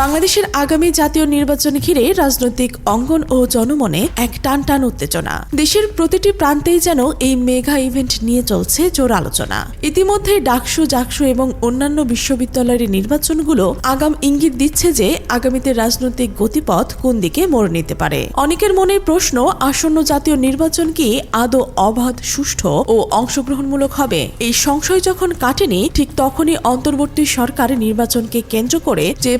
বাংলাদেশের আগামী জাতীয় নির্বাচন ঘিরে রাজনৈতিক অঙ্গন ও জনমনে এক টান টান উত্তেজনা। দেশের প্রতিটি প্রান্তেই যেন এই মেগা ইভেন্ট নিয়ে চলছে জোর আলোচনা। ইতিমধ্যে ডাকসু, জাকসু এবং অন্যান্য বিশ্ববিদ্যালয়ের নির্বাচনগুলো আগাম ইঙ্গিত দিচ্ছে যে আগামীতে রাজনৈতিক গতিপথ কোন দিকে মোড় নিতে পারে। অনেকের মনে প্রশ্ন, আসন্ন জাতীয় নির্বাচন কি আদৌ অবাধ, সুষ্ঠু ও অংশগ্রহণমূলক হবে? এই সংশয় যখন কাটেনি, ঠিক তখনই অন্তর্বর্তী সরকার নির্বাচনকে কেন্দ্র করে যে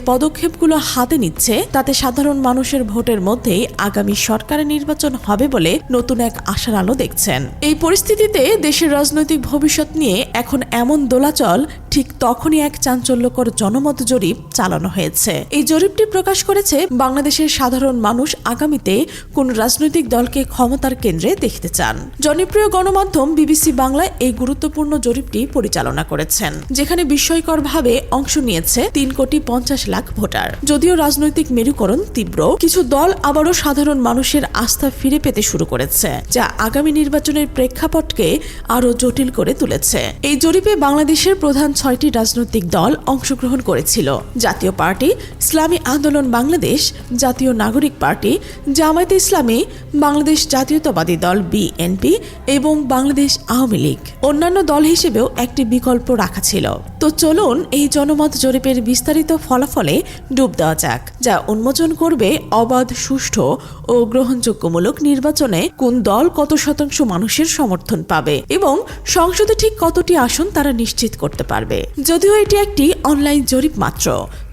পদক্ষেপগুলো হাতে নিচ্ছে, তাতে সাধারণ মানুষের ভোটের মধ্যেই আগামী সরকারের নির্বাচন হবে বলে নতুন এক আশার আলো দেখছেন। এই পরিস্থিতিতে দেশের রাজনৈতিক ভবিষ্যৎ নিয়ে এখন এমন দোলাচল ঠিক তখনই এক চাঞ্চল্যকর জনমত জরিপ চালানো হয়েছে। এই জরিপটি প্রকাশ করেছে বাংলাদেশের সাধারণ মানুষ আগামীতে কোন রাজনৈতিক দলকে ক্ষমতার কেন্দ্রে দেখতে চান। জনপ্রিয় গণমাধ্যম বিবিসি বাংলা এই গুরুত্বপূর্ণ জরিপটি পরিচালনা করেছেন, যেখানে বিস্ময়করভাবে অংশ নিয়েছে তিন কোটি পঞ্চাশ লাখ ভোটার। যদিও রাজনৈতিক মেরুকরণ তীব্র, কিছু দল আবারও সাধারণ মানুষের আস্থা ফিরে পেতে শুরু করেছে, যা আগামী নির্বাচনের প্রেক্ষাপটকে আরও জটিল করে তুলেছে। এই জরিপে বাংলাদেশের প্রধান ছয়টি রাজনৈতিক দল অংশগ্রহণ করেছিল। জাতীয় পার্টি, ইসলামী আন্দোলন বাংলাদেশ, জাতীয় নাগরিক পার্টি, জামায়াতে ইসলামী, বাংলাদেশ জাতীয়তাবাদী দল বিএনপি এবং বাংলাদেশ আওয়ামী লীগ। অন্যান্য দল হিসেবেও একটি বিকল্প রাখা ছিল। তো চলুন এই জনমত জরিপের বিস্তারিত ফলাফলে ডুব দেওয়া যাক, যা উন্মোচন করবে অবাধ, সুষ্ঠু ও গ্রহণযোগ্যমূলক নির্বাচনে কোন দল কত শতাংশ মানুষের সমর্থন পাবে এবং সংসদে ঠিক কতটি আসন তারা নিশ্চিত করতে পারবে। যদিও এটি একটি অনলাইন জরিপ মাত্র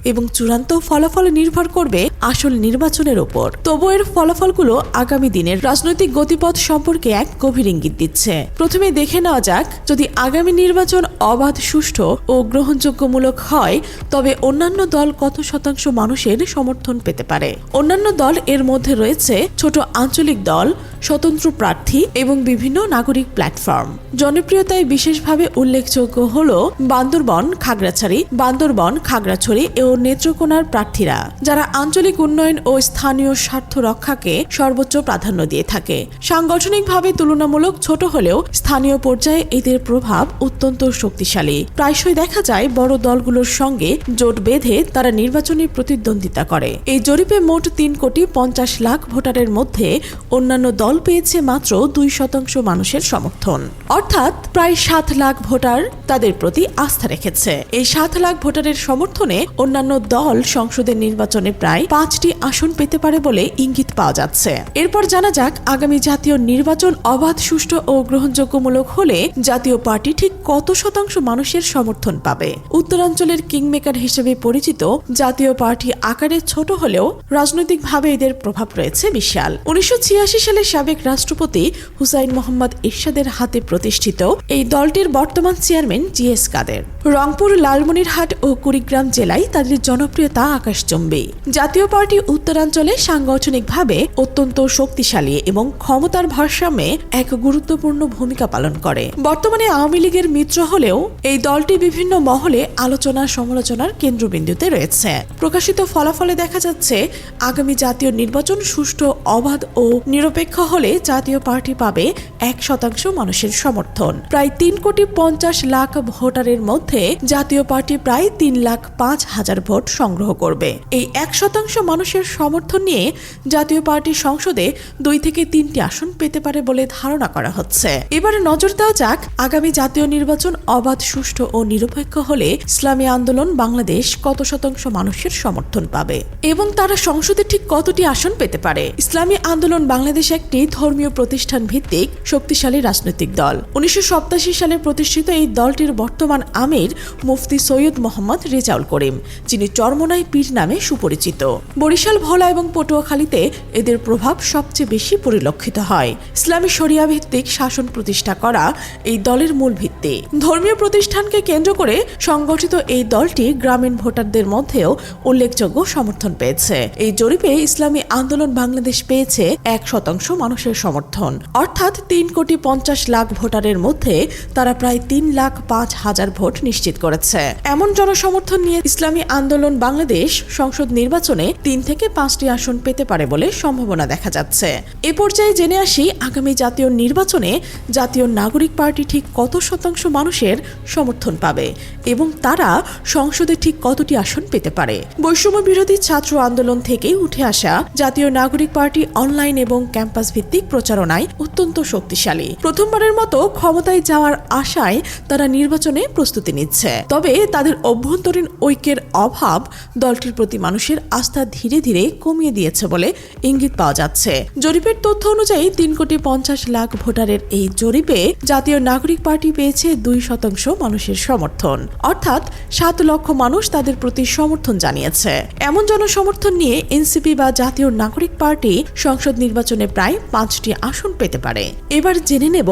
এবং চূড়ান্ত ফলাফল নির্ভর করবে আসল নির্বাচনের ওপর। তবু এর ফলাফলগুলো আগামী দিনের রাজনৈতিক গতিপথ সম্পর্কে এক গভীর ইঙ্গিত দিচ্ছে। প্রথমে দেখে নেওয়া যাক, যদি আগামী নির্বাচন অবাধ, সুষ্ঠু ও গ্রহণযোগ্যমূলক হয়, তবে অন্যান্য দল কত শতাংশ মানুষের সমর্থন পেতে পারে? অন্যান্য দল এর মধ্যে রয়েছে ছোট আঞ্চলিক দল, স্বতন্ত্র প্রার্থী এবং বিভিন্ন নাগরিক প্ল্যাটফর্ম। জনপ্রিয়তায় বিশেষভাবে উল্লেখযোগ্য হল বান্দরবন, খাগড়াছড়ি বান্দরবন, খাগড়াছড়ি ও নেত্রকোনার প্রার্থীরা, যারা আঞ্চলিক উন্নয়ন ও স্থানীয় স্বার্থ রক্ষাকে সর্বোচ্চ প্রাধান্য দিয়ে থাকে। সাংগঠনিকভাবে তুলনামূলক ছোট হলেও স্থানীয় পর্যায়ে এদের প্রভাব অত্যন্ত শক্তিশালী। প্রায়শই দেখা যায় বড় দলগুলোর সঙ্গে জোট বেঁধে তারা নির্বাচনী প্রতিদ্বন্দ্বিতা করে। এই জরিপে মোট তিন কোটি পঞ্চাশ লাখ ভোটারের মধ্যে অন্যান্য দল পেয়েছে মাত্র দুই শতাংশ মানুষের সমর্থন। অর্থাৎ প্রায় সাত লাখ ভোটার তাদের প্রতি আস্থা রেখেছে। এই সাত লাখ ভোটারের সমর্থনে অন্যান্য দল সংসদের নির্বাচনে প্রায় পাঁচটি আসন পেতে পারে বলে ইঙ্গিত পাওয়া যাচ্ছে। এরপর জানা যাক আগামী জাতীয় নির্বাচন অবাধ, সুষ্ঠু ও গ্রহণযোগ্যমূলক হলে জাতীয় পার্টি ঠিক কত শতাংশ মানুষের সমর্থন পাবে? উত্তরাঞ্চলের কিংমেকার হিসেবে পরিচিত জাতীয় পার্টি আকারে ছোট হলেও রাজনৈতিকভাবে এদের প্রভাব রয়েছে বিশাল। উনিশশো ছিয়াশি সালে সাবেক রাষ্ট্রপতি হুসাইন মোহাম্মদ ইরশাদের হাতে প্রতিষ্ঠিত এই দলটির বর্তমান chairman G S Kader. Rangpur, Lalmonirhat ও কুড়িগ্রাম জেলায় তাদের জনপ্রিয়তা আকাশচম্বী জাতীয় পার্টি উত্তরাঞ্চলে সাংগঠনিকভাবে অত্যন্ত শক্তিশালী এবং ক্ষমতার ভারসাম্যে এক গুরুত্বপূর্ণ ভূমিকা পালন করে। বর্তমানে আওয়ামী লীগের মিত্র হলেও এই দলটি বিভিন্ন মহলে আলোচনা সমালোচনার কেন্দ্রবিন্দুতে রয়েছে। প্রকাশিত ফলাফলে দেখা যাচ্ছে, আগামী জাতীয় নির্বাচন সুষ্ঠু, অবাধ ও নিরপেক্ষ হলে জাতীয় পার্টি পাবে এক শতাংশ মানুষের সমর্থন। প্রায় তিন কোটি পঞ্চাশ লাখ ভোটারের মধ্যে জাতীয় পার্টি প্রায় তিন লাখ পাঁচ হাজার ভোট সংগ্রহ করবে। এই এক শতাংশ মানুষের সমর্থন নিয়ে জাতীয় পার্টি সংসদে দুই থেকে তিনটি আসন পেতে পারে বলে ধারণা করা হচ্ছে। এবারে নজর দেওয়া যাক, আগামী জাতীয় নির্বাচন অবাধ, সুষ্ঠু ও নিরপেক্ষ হলে ইসলামী আন্দোলন বাংলাদেশ কত শতাংশ মানুষের সমর্থন পাবে? এবং তারা সংসদে ঠিক কতটি আসন পেতে পারে? ইসলামী আন্দোলন বাংলাদেশ একটি ধর্মীয় প্রতিষ্ঠান ভিত্তিক শক্তিশালী রাজনৈতিক দল। উনিশশো সাতাশি সালে প্রতিষ্ঠিত এই দলটির বর্তমান আমির মুফতি সৈয়দ মোহাম্মদ রেজাউল করিম, যিনি চরমনাই পীর নামে সুপরিচিত। বরিশাল, ভোলা এবং পটুয়াখালীতে এদের প্রভাব সবচেয়ে বেশি পরিলক্ষিত হয়। ইসলামী শরিয়া ভিত্তিক শাসন প্রতিষ্ঠা করা এই দলের মূল ভিত্তি। ধর্মীয় প্রতিষ্ঠানকে কেন্দ্র করে সংগঠিত এই দলটি গ্রামীণ ভোটারদের মধ্যেও উল্লেখযোগ্য সমর্থন পেয়েছে। এই জরিপে ইসলামী আন্দোলন বাংলাদেশ পেয়েছে এক শতাংশ মানুষের সমর্থন। অর্থাৎ তিন কোটি পঞ্চাশ লাখ ভোটারের মধ্যে তারা প্রায় তিন লাখ পাঁচ হাজার ভোট নিশ্চিত করেছে। এমন জনসমর্থন নিয়ে ইসলামী আন্দোলন বাংলাদেশ সংসদ নির্বাচনে তিন থেকে পাঁচটি আসন পেতে পারে বলে সম্ভাবনা দেখা যাচ্ছে। এ পর্যায়ে জেনে আসি, আগামী জাতীয় নির্বাচনে জাতীয় নাগরিক পার্টি ঠিক কত শতাংশ মানুষের সমর্থন পাবে এবং তারা সংসদে ঠিক কতটি আসন পেতে পারে? বৈষম্য বিরোধী ছাত্র আন্দোলন থেকেই উঠে আসা জাতীয় নাগরিক পার্টি অনলাইন এবং ক্যাম্পাস ভিত্তিক প্রচারণায় অত্যন্ত শক্তিশালী। প্রথমবারের মতো ক্ষমতায় যাওয়ার আশায় তারা নির্বাচনে প্রস্তুতি নিচ্ছে। তবে তাদের অভ্যন্তরীণ ঐক্যের অভাব দলটির প্রতি মানুষের আস্থা ধীরে ধীরে কমিয়ে দিয়েছে বলে ইঙ্গিত পাওয়া যাচ্ছে। জরিপের তথ্য অনুযায়ী তিন কোটি পঞ্চাশ লাখ ভোটারের এই জরিপে জাতীয় নাগরিক পার্টি পেয়েছে দুই শতাংশ মানুষের সমর্থন। অর্থাৎ সাত লক্ষ মানুষ তাদের প্রতি সমর্থন জানিয়েছে। এমন জনসমর্থন নিয়ে এনসিপি বা জাতীয় নাগরিক পার্টি সংসদ নির্বাচনে প্রায় পাঁচটি আসন পেতে পারে। এবার জেনে নেব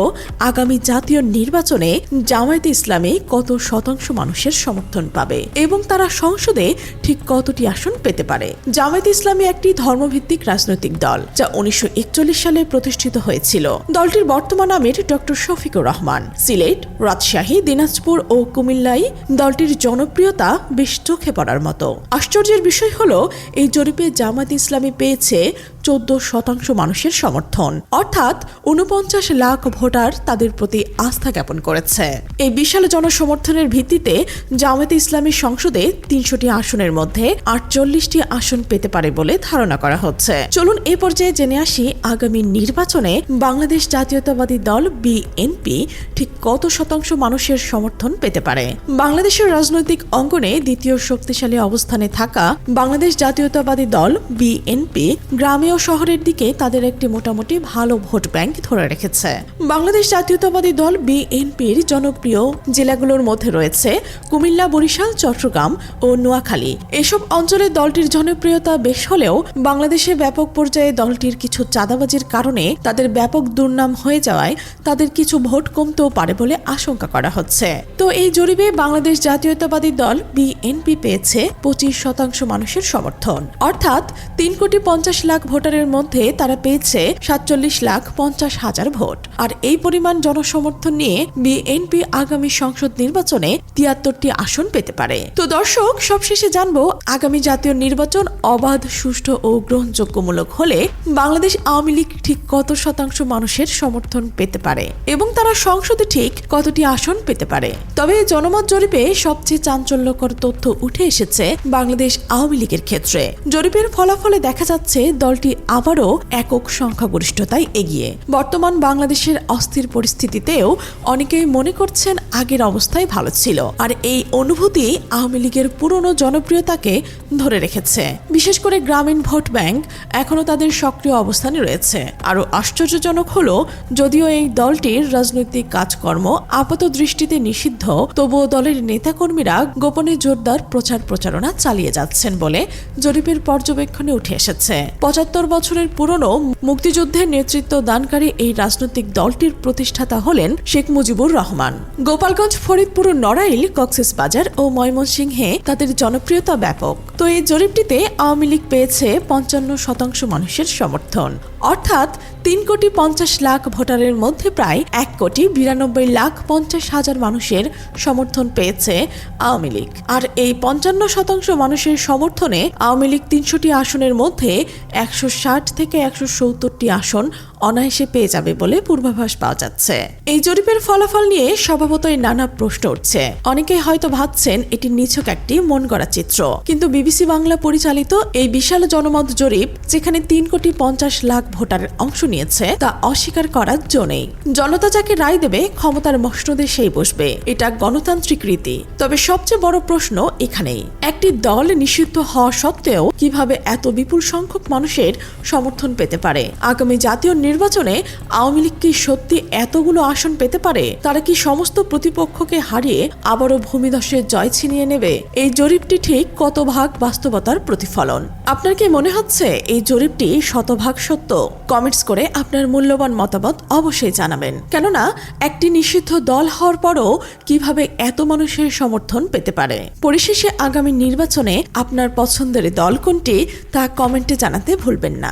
আগামী জাতীয় নির্বাচনে জামায়াতে ইসলামী কত শতাংশ মানুষের সমর্থন পাবে এবং তারা সংসদে ঠিক কতটি আসন পেতে পারে? জামায়াতে ইসলামী একটি ধর্মভিত্তিক রাজনৈতিক দল, যা উনিশশো একচল্লিশ সালে প্রতিষ্ঠিত হয়েছিল। দলটির বর্তমান আমির ডক্টর শফিকুর রহমান। সিলেট, রাজশাহী, দিনাজপুর ও কুমিল্লায় দলটির জনপ্রিয়তা বেশ চোখে পড়ার মতো। আশ্চর্যের বিষয় হলো, এই জরিপে জামায়াত ইসলামী পেয়েছে চোদ্দ শতাংশ মানুষের সমর্থন। অর্থাৎ উনপঞ্চাশ লাখ ভোটার তাদের প্রতি আস্থা জ্ঞাপন করেছে। এই বিশাল জনসমর্থনের ভিত্তিতে জামায়াতে ইসলামী সংসদে তিনশোটি আসনের মধ্যে আটচল্লিশটি আসন পেতে পারে বলে ধারণা করা হচ্ছে। চলুন এ পর্যায়ে জেনে আসি আগামী নির্বাচনে বাংলাদেশ জাতীয়তাবাদী দল বিএনপি ঠিক কত শতাংশ মানুষের সমর্থন পেতে পারে? বাংলাদেশের রাজনৈতিক অঙ্গনে দ্বিতীয় শক্তিশালী অবস্থানে থাকা বাংলাদেশ জাতীয়তাবাদী দল বিএনপি গ্রামে ও শহরের দিকে তাদের একটি মোটামুটি ভালো ভোট ব্যাংক ধরে রেখেছে। বাংলাদেশ জাতীয়তাবাদী দল বিএনপির জনপ্রিয় জেলাগুলোর মধ্যে রয়েছে কুমিল্লা, বরিশাল, চট্টগ্রাম ও নোয়াখালী। এসব অঞ্চলে দলটির জনপ্রিয়তা বেশ হলেও বাংলাদেশে ব্যাপক পর্যায়ে দলটির কিছু চাঁদাবাজির কারণে তাদের ব্যাপক দুর্নাম হয়ে যাওয়ায় তাদের কিছু ভোট কমতেও পারে বলে আশঙ্কা করা হচ্ছে। তো এই জরিপে বাংলাদেশ জাতীয়তাবাদী দল বিএনপি পেয়েছে পঁচিশ শতাংশ মানুষের সমর্থন। অর্থাৎ তিন কোটি পঞ্চাশ লাখ ভোটারের মধ্যে তারা পেয়েছে সাতচল্লিশ লাখ পঞ্চাশ হাজার ভোট। আর এই পরিমাণ জনসমর্থন নিয়ে বিএনপি আগামী সংসদ নির্বাচনে তিয়াত্তরটি আসন পেতে পারে। তো দর্শক, সবশেষে জানব, আগামী জাতীয় নির্বাচন অবাধ, সুষ্ঠু ও গ্রহণযোগ্যমূলক হলে বাংলাদেশ আওয়ামী লীগ ঠিক কত শতাংশ মানুষের সমর্থন পেতে পারে? এবং তারা সংসদে ঠিক কতটি আসন পেতে পারে? তবে জনমত জরিপে সবচেয়ে চাঞ্চল্যকর তথ্য উঠে এসেছে বাংলাদেশ আওয়ামী লীগের ক্ষেত্রে। জরিপের ফলাফলে দেখা যাচ্ছে দলটি আবারও একক সংখ্যাগরিষ্ঠতায় এগিয়ে। বর্তমান বাংলাদেশের অস্থির পরিস্থিতিতেও অনেকেই মনে করছেন আগের অবস্থায় ভালো ছিল। আর এই অনুভূতি আওয়ামী লীগের পুরনো জনপ্রিয়তাকে ধরে রেখেছে। বিশেষ করে গ্রামীণ ভোট ব্যাংক এখনও তাদের সক্রিয় অবস্থানে রয়েছে। আরও আশ্চর্যজনক হলো, যদিও এই দলটির রাজনৈতিক কাজকর্ম আপাত দৃষ্টিতে নিষিদ্ধ, তবুও দলের নেতাকর্মীরা গোপনে জোরদার প্রচার প্রচারণা চালিয়ে যাচ্ছেন বলে জরিপের পর্যবেক্ষণে উঠে এসেছে। পঁচাত্তর বছরের পুরনো মুক্তিযুদ্ধের নেতৃত্ব দানকারী এই রাজনৈতিক দলটির প্রতিষ্ঠাতা হলেন শেখ মুজিবুর রহমান। গোপালগঞ্জ, ফরিদপুর, নড়াইল কক্সেস বাজার ও ময়মনসিংহে তাদের জনপ্রিয়তা ব্যাপক। তো এই জরিপটিতে আওয়ামী লীগ পেয়েছে পঞ্চান্ন শতাংশ মানুষের সমর্থন। অর্থাৎ তিন কোটি পঞ্চাশ লাখ ভোটারের মধ্যে প্রায় এক কোটি বিরানব্বই লাখ পঞ্চাশ হাজার মানুষের সমর্থন পেয়েছে আওয়ামী লীগ। আর এই পঞ্চান্ন শতাংশ মানুষের সমর্থনে আওয়ামী লীগ তিনশোটি আসনের মধ্যে একশো ষাট থেকে একশো সত্তরটি আসন অনায়াসে পেয়ে যাবে বলে পূর্বাভাস পাওয়া যাচ্ছে। এই জরিপের ফলাফল নিয়ে স্বভাবতই নানা প্রশ্ন উঠছে। অনেকেই হয়তো ভাবছেন এটি নিছক একটি মন গড়া চিত্র। কিন্তু বিবিসি বাংলা পরিচালিত এই বিশাল জনমত জরিপ, যেখানে তিন কোটি পঞ্চাশ লাখ ভোটারের অংশ নিয়েছে, তা অস্বীকার করার জো নেই। জনতা যাকে রায় দেবে, ক্ষমতার মসনদে সেই বসবে। এটা গণতান্ত্রিক রীতি। তবে সবচেয়ে বড় প্রশ্ন এখানেই। একটি দল নিষিদ্ধ হওয়া সত্ত্বেও কীভাবে এত বিপুল সংখ্যক মানুষের সমর্থন পেতে পারে? আগামী জাতীয় নির্বাচনে আওয়ামী লীগ কি সত্যি এতগুলো আসন পেতে পারে, তারা কি সমস্ত প্রতিপক্ষকে হারিয়ে আবারও ভূমিধসের জয় ছিনিয়ে নেবে? এই জরিপটি ঠিক কত ভাগ বাস্তবতার প্রতিফলন? আপনার কি মনে হচ্ছে এই জরিপটি শতভাগ সত্য? কমেন্টস করে আপনার মূল্যবান মতামত অবশ্যই জানাবেন। কেননা, একটি নিষিদ্ধ দল হওয়ার পরও কীভাবে এত মানুষের সমর্থন পেতে পারে? পরিশেষে আগামী নির্বাচনে আপনার পছন্দের দল কোনটি তা কমেন্টে জানাতে ভুলবেন না।